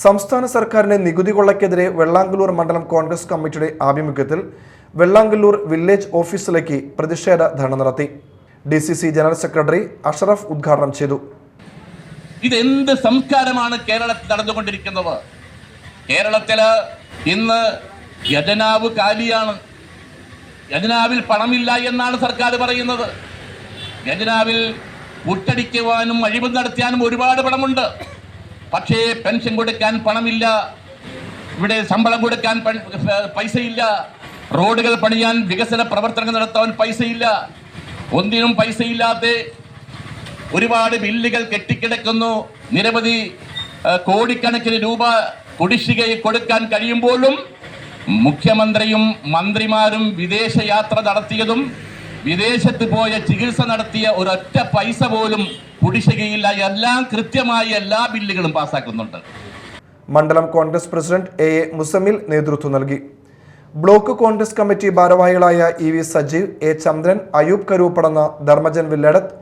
സംസ്ഥാന സർക്കാരിന്റെ നികുതി കൊള്ളയ്ക്കെതിരെ വെള്ളാങ്കല്ലൂർ മണ്ഡലം കോൺഗ്രസ് കമ്മിറ്റിയുടെ ആഭിമുഖ്യത്തിൽ വെള്ളാങ്കല്ലൂർ വില്ലേജ് ഓഫീസിലേക്ക് പ്രതിഷേധ ധർണ നടത്തി. D C C general secretary Ashraf ഉദ്ഘാടനം ചെയ്തു. ഇതെന്ത് സംസ്കാരമാണ് കേരളത്തിൽ നടന്നുകൊണ്ടിരിക്കുന്നത്? കേരളത്തിൽ ഇന്ന് ഖജനാവ് കാലിയാണ്. ഖജനാവിൽ പണമില്ല എന്നാണ് സർക്കാർ പറയുന്നത്. ഖജനാവിൽ മുട്ടടിക്കുവാനും അഴിമതി നടത്തിയാനും ഒരുപാട് പണമുണ്ട്. പക്ഷേ പെൻഷൻ കൊടുക്കാൻ പണമില്ല. ഇവിടെ ശമ്പളം കൊടുക്കാൻ പൈസയില്ല. റോഡുകൾ പണിയാൻ വികസന പ്രവർത്തനങ്ങൾ നടത്താൻ പൈസയില്ല. ഒന്നിനും പൈസയില്ലാതെ ഒരുപാട് ബില്ലുകൾ കെട്ടിക്കിടക്കുന്നു. നിരവധി കോടിക്കണക്കിന് രൂപ കുടിശ്ശികയിൽ കൊടുക്കാൻ കഴിയുമ്പോഴും മുഖ്യമന്ത്രിയും മന്ത്രിമാരും വിദേശ യാത്ര നടത്തിയതും വിദേശത്ത് പോയ ചികിത്സ നടത്തിയ ഒരൊറ്റ പൈസ പോലും കുടിശ്ശികയില്ല എല്ലാം കൃത്യമായി എല്ലാ ബില്ലുകളും പാസ്സാക്കുന്നുണ്ട് മണ്ഡലം Congress president A A Musammil നേതൃത്വം നൽകി. ബ്ലോക്ക് കോൺഗ്രസ് കമ്മിറ്റി ഭാരവാഹികളായ E V Sajeev A Chandran Ayub Karupadanna Dharmajan Villadath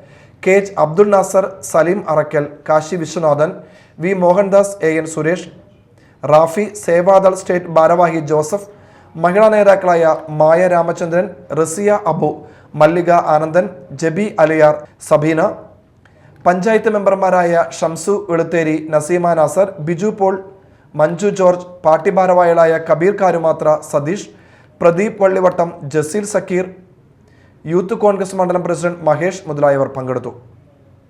K H Abdul Nasar Saleem Arakkal Kashi Viswanathan V Mohandas A N Suresh Rafi Sevadal state ഭാരവാഹി Joseph മഹിളാ നേതാക്കളായ മായ രാമചന്ദ്രൻ റസിയ അബു മല്ലിക ആനന്ദൻ ജബി അലിയാർ സബീന പഞ്ചായത്ത് മെമ്പർമാരായ Shamsu Veluthery Naseema Nasar Biju Paul Manju George party ഭാരവാഹികളായ Kabeer Karumathra Satheesh Pradeep Vallivattam Jaseel Zakir youth Congress മണ്ഡലം president Mahesh മുതലായവർ പങ്കെടുത്തു.